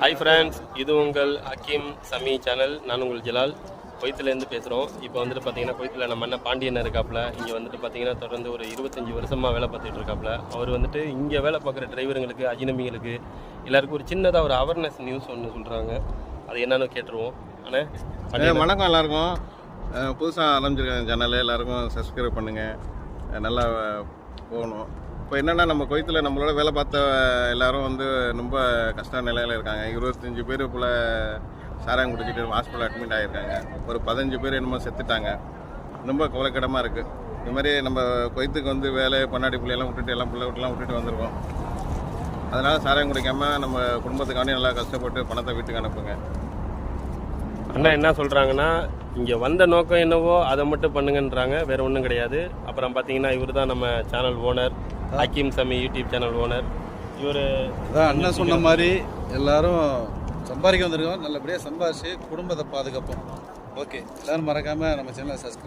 Hi friends இது உங்கள் Hakeem Sami channel நான் உங்கள் ஜலால். கொய்த்துலேருந்து பேசுகிறோம் இப்போ வந்துட்டு பார்த்தீங்கன்னா கொய்த்தில் நம்ம அண்ணன் பாண்டியன் இருக்காப்புல. இங்கே வந்துட்டு பார்த்தீங்கன்னா தொடர்ந்து ஒரு இருபத்தஞ்சி வருஷமாக வேலை பார்த்துட்டு இருக்காப்புல. அவர் வந்துட்டு இங்கே வேலை பார்க்குற டிரைவருங்களுக்கு அஜினமிகளுக்கு எல்லாருக்கும் ஒரு சின்னதாக ஒரு அவேர்னஸ் நியூஸ் ஒன்று சொல்கிறாங்க அது என்னன்னு கேட்டுருவோம். பாண்டியன். வணக்கம் எல்லாருக்கும். புதுசாக ஆரம்பிச்சிருக்கேன் சேனல் எல்லாருக்கும் சப்ஸ்கிரைப் பண்ணுங்கள் நல்லா போகணும். இப்போ என்னென்னா நம்ம கொய்த்தில் நம்மளோட வேலை பார்த்த எல்லாரும் வந்து ரொம்ப கஷ்ட நிலையில் இருக்காங்க. இருபத்தஞ்சி பேர் போல் சாராயம் குடிச்சிட்டு ஹாஸ்பிட்டல் அட்மிட் ஆகியிருக்காங்க ஒரு பதினஞ்சு பேர் என்னமோ செத்துட்டாங்க. ரொம்ப கவலைக்கிடமாக இருக்குது இது மாதிரி நம்ம கொய்த்துக்கு வந்து வேலை பண்ணாடி பிள்ளையெல்லாம் விட்டுட்டு எல்லாம் பிள்ளை விட்டுலாம் விட்டுட்டு வந்திருக்கோம். அதனால் சாராயம் குடிக்காமல் நம்ம குடும்பத்துக்காண்டி நல்லா கஷ்டப்பட்டு பணத்தை வீட்டுக்கு அனுப்புங்க. அண்ணா என்ன சொல்கிறாங்கன்னா இங்கே வந்த நோக்கம் என்னவோ அதை மட்டும் பண்ணுங்கன்றாங்க. வேறு ஒன்றும் கிடையாது. அப்புறம் பார்த்தீங்கன்னா இவர் தான் நம்ம channel owner Hakeem Sami YouTube channel owner. இவர் அதான் அண்ணன் சொன்ன மாதிரி எல்லாரும் சம்பாதிக்க வந்திருக்கோம் நல்லபடியாக சம்பாதிச்சு குடும்பத்தை பாதுகாப்போம். ஓகே. எல்லாரும் மறக்காம நம்ம சேனலை சப்ஸ்கிரைப்